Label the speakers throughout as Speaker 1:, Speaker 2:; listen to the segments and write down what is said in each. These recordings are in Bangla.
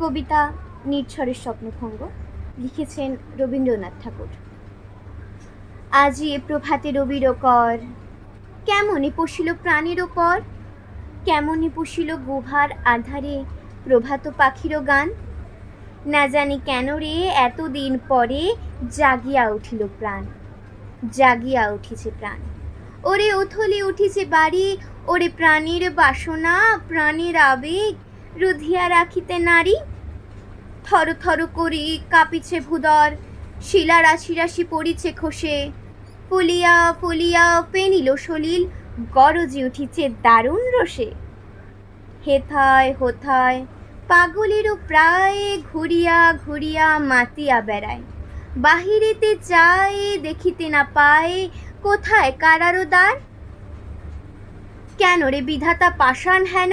Speaker 1: কবিতা নির্ঝরের স্বপ্নভঙ্গ লিখেছেন রবীন্দ্রনাথ ঠাকুর। আজি এ প্রভাতে রবির কর কেমনে পশিল প্রাণের ওপর? কেমনে পশিল গুহার আধারে প্রভাত পাখির গান? না জানি কেন রে এতদিন পরে জাগিয়া উঠিল প্রাণ, জাগিয়া উঠিছে প্রাণ। ওরে উথলি উঠিছে বাড়ি, ওরে প্রাণীর বাসনা, প্রাণীর আবেগ রুধিয়া রাখিতে নারী, থর থর করি কাঁপিছে ভুদর, শিলা রাশি রাশি পড়িছে খসে। ফুলিয়া ফুলিয়া পেনিল সলিল, গরজি উঠিছে দারুণ রসে। হেথায়, হোথায়, পাগলেরও প্রায় ঘুরিয়া ঘুরিয়া মাতিয়া বেড়ায়। বাহিরেতে যায়, দেখিতে না পায়, কোথায় কারারো দ্বার? কেন রে বিধাতা পাষাণ হেন?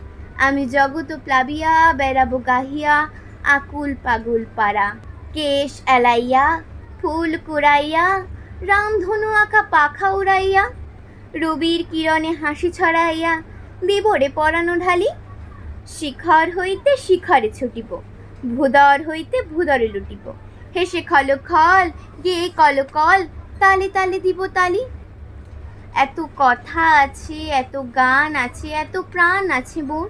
Speaker 1: আমি জগত প্লাবিয়া, বেড়াবো গাহিয়া, আকুল পাগুল পাড়া। কেশ এলাইয়া, ফুল কুড়াইয়া রামধনু আঁকা পাখা উড়াইয়া, রবির কিরণে হাসি ছড়াইয়া দিবরে পরানো ঢালি। শিখর হইতে শিখরে ছুটিব, ভূদর হইতে ভূদরে লুটিব। হেসে খল খল, গে কল কল, তালে তালে দিব তালি। এত কথা আছে, এত গান আছে, এত প্রাণ আছে বোন।